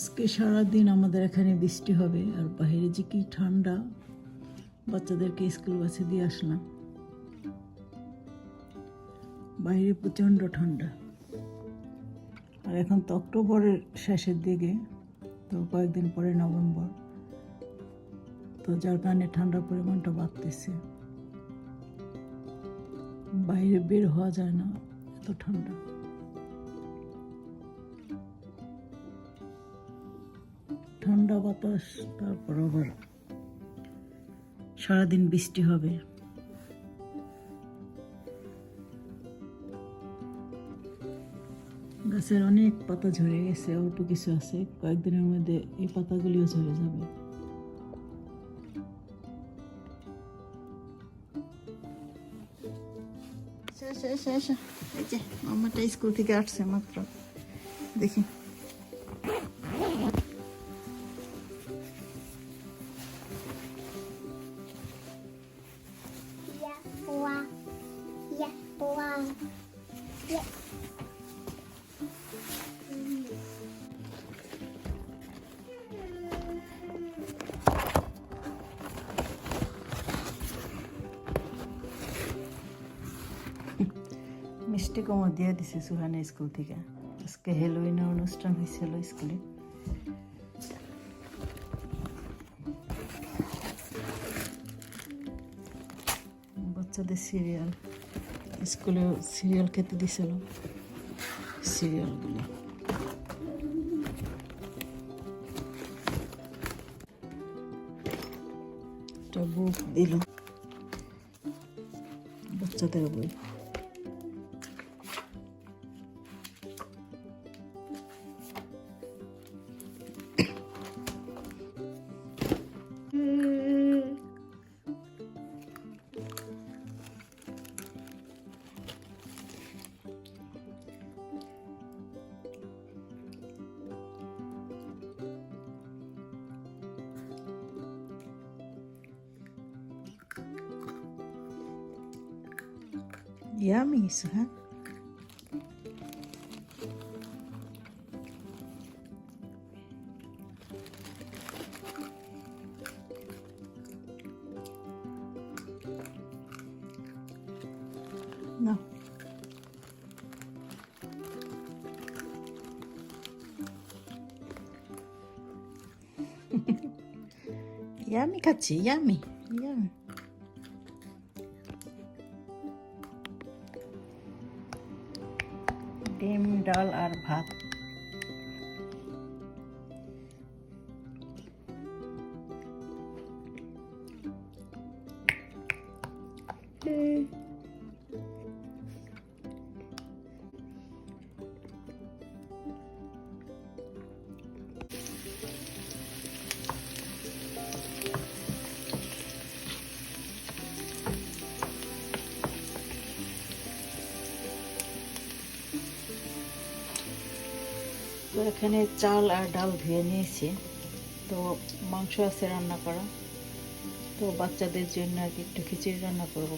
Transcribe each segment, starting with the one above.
আজকে সারাদিন আমাদের এখানে বৃষ্টি হবে আর বাইরে যে কি ঠান্ডা, বাচ্চাদেরকে স্কুল বাসে দিয়ে আসলাম। বাইরে প্রচণ্ড ঠান্ডা। আর এখন তো অক্টোবরের শেষের দিকে, তো কয়েকদিন পরে নভেম্বর। তো যার কারণে ঠান্ডার পরিমাণটা বাড়তেছে। বাইরে বের হওয়া যায় না, এত ঠান্ডা। ঠান্ডা বাতাস, তারপর আবার সারাদিন বৃষ্টি হবে। গাছের অনেক পাতা ঝরে গেছে, অল্প কিছু আছে। কয়েকদিনের মধ্যে এই পাতাগুলিও ঝরে যাবে। মামাটা স্কুল থেকে আসছে মাত্র। দেখি। মিষ্টি কুমড় দিয়ে দিছে সুহানা স্কুল থেকে। আজকে হেলোইনের অনুষ্ঠান হয়েছিল স্কুলে। বাচ্চাদের সিরিয়াল। স্কুলে সিরিয়াল খেতে দিছিল। সিরিয়ালগুলো। একটা বুক দিল। বাচ্চাদের বই। É né? Yummy isso. Não. yummy, Cati, yummy. ডিম ডাল আর ভাত। তো এখানে চাল আর ডাল ধুয়ে নিয়েছি। তো মাংস আছে রান্না করা। তো বাচ্চাদের জন্য আর কি একটু খিচুড়ি রান্না করব।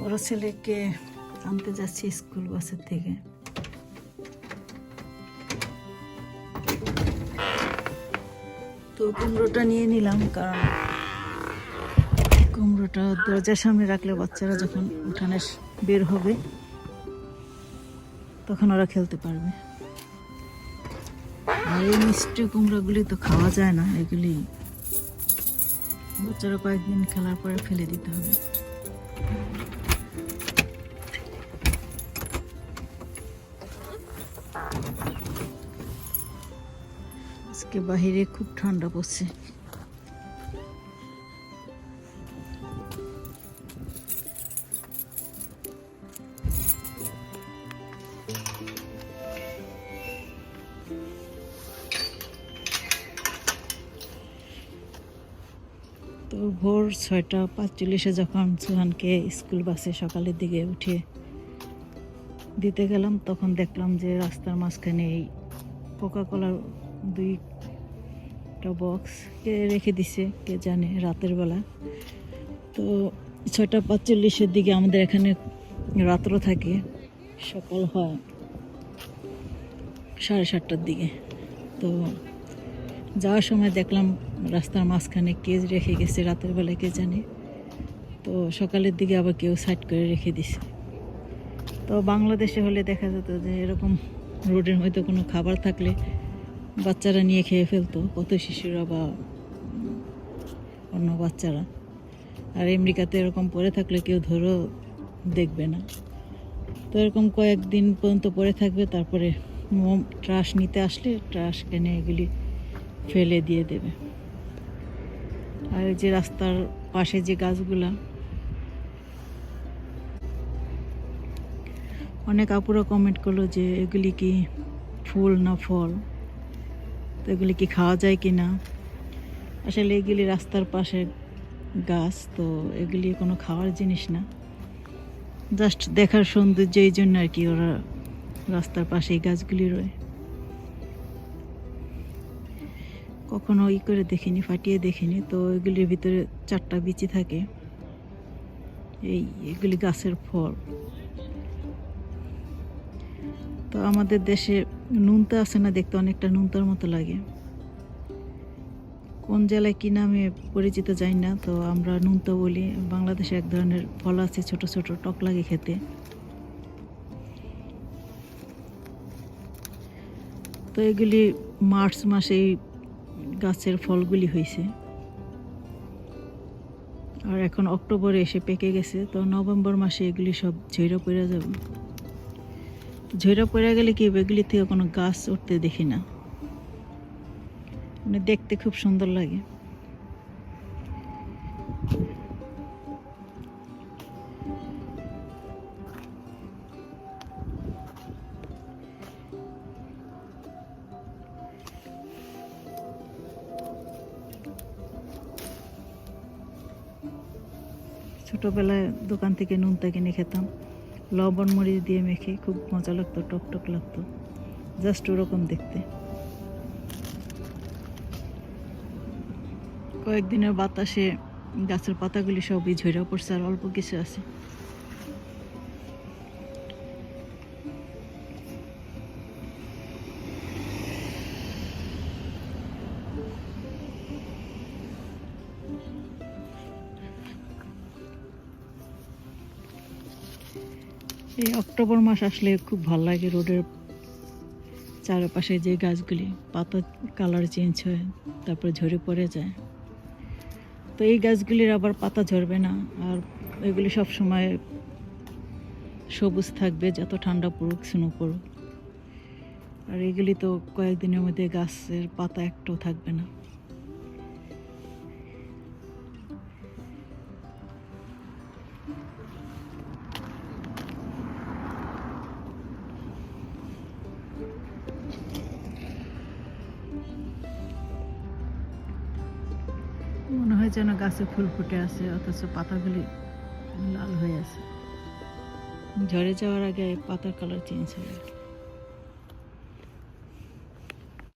বড় ছেলেকে আনতে যাচ্ছি স্কুল বাসের থেকে। তো কুমড়োটা নিয়ে নিলাম, কারণ কুমড়োটা দরজার সামনে রাখলে বাচ্চারা যখন উঠানে বের হবে, তখন ওরা খেলতে পারবে। আর এই মিষ্টি কুমড়োগুলি তো খাওয়া যায় না, এগুলি বাচ্চারা কয়েকদিন খেলার পরে ফেলে দিতে হবে। আজকে বাহিরে খুব ঠান্ডা পড়ছে। তো ভোর ছয়টা পাঁচচল্লিশে যখন সুহানকে স্কুল বাসে সকালের দিকে উঠে দিতে গেলাম, তখন দেখলাম যে রাস্তার মাঝখানে এই কোকা কোলার দুইটা বক্স কে রেখে দিছে, কে জানে, রাতের বেলা। তো ছয়টা পাঁচচল্লিশের দিকে আমাদের এখানে রাত্র থাকে, সকাল হয় সাড়ে সাতটার দিকে। তো যাওয়ার সময় দেখলাম রাস্তার মাঝখানে কেজ রেখে গেছে, রাতের বেলায় কে জানে। তো সকালের দিকে আবার কেউ সাইড করে রেখে দিছে। তো বাংলাদেশে হলে দেখা যেত যে এরকম রোডের মধ্যে কোনো খাবার থাকলে বাচ্চারা নিয়ে খেয়ে ফেলতো, কত শিশুরা বা অন্য বাচ্চারা। আর আমেরিকাতে এরকম পড়ে থাকলে কেউ ধরেও দেখবে না। তো এরকম কয়েকদিন পর্যন্ত পড়ে থাকবে, তারপরে মোম ট্রাশ নিতে আসলে ট্রাশ কেনে এগুলি ফেলে দিয়ে দেবে। আর যে রাস্তার পাশে যে গাছগুলা, অনেক আপুরা কমেন্ট করল যে এগুলি কি ফুল না ফল? তো এগুলি কি খাওয়া যায় কি না আসলে এগুলি রাস্তার পাশে গাছ, তো এগুলি কোনো খাওয়ার জিনিস না। জাস্ট দেখার সৌন্দর্য এই জন্য আর কি ওরা রাস্তার পাশে এই গাছগুলি রয়ে। কখনো ই করে দেখিনি, ফাটিয়ে দেখিনি, তো এগুলির ভিতরে চারটা বিচি থাকে। এই এগুলি গাছের ফল। তো আমাদের দেশে নুনতা আছে না দেখতে অনেকটা নুনতার মতো লাগে। কোন জেলায় কি নামে পরিচিত যাই না, তো আমরা নুনতা বলি। বাংলাদেশে এক ধরনের ফল আছে, ছোট ছোট টক লাগে খেতে। তো এগুলি মার্চ মাসে এই গাছের ফলগুলি হয়েছে। আর এখন অক্টোবরে এসে পেকে গেছে, তো নভেম্বর মাসে এগুলি সব ঝইরা পড়ে যাবে। ঝইরা পড়ে গেলে কি হবে, এগুলি থেকে কোনো গাছ উঠতে দেখি না? মানে দেখতে খুব সুন্দর লাগে। ছোটোবেলায় দোকান থেকে নুনতা কিনে খেতাম। লবণ মরিচ দিয়ে মেখে খুব মজা লাগতো টকটক টক লাগতো। জাস্ট ওরকম দেখতে। কয়েকদিনের বাতাসে গাছের পাতাগুলি সবই ঝরে পড়ছে আর অল্প কিছু আছে। অক্টোবর মাস আসলে খুব ভালো লাগে রোডের চারপাশে যে গাছগুলি পাতা কালার চেঞ্জ হয়, তারপরে ঝরে পড়ে যায়। তো এই গাছগুলির আবার পাতা ঝরবে না, আর এগুলি সব সময় সবুজ থাকবে, যত ঠান্ডা পড়ুক শুনো পড়ুক। আর এগুলি তো কয়েকদিনের মধ্যে গাছের পাতা একটাও থাকবে না। হয় যেন গাছে ফুল ফুটে আছে, অথচ পাতাগুলি লাল হয়ে আছে। ঝরে যাওয়ার আগে পাতার কালার চেঞ্জ হয়ে যায়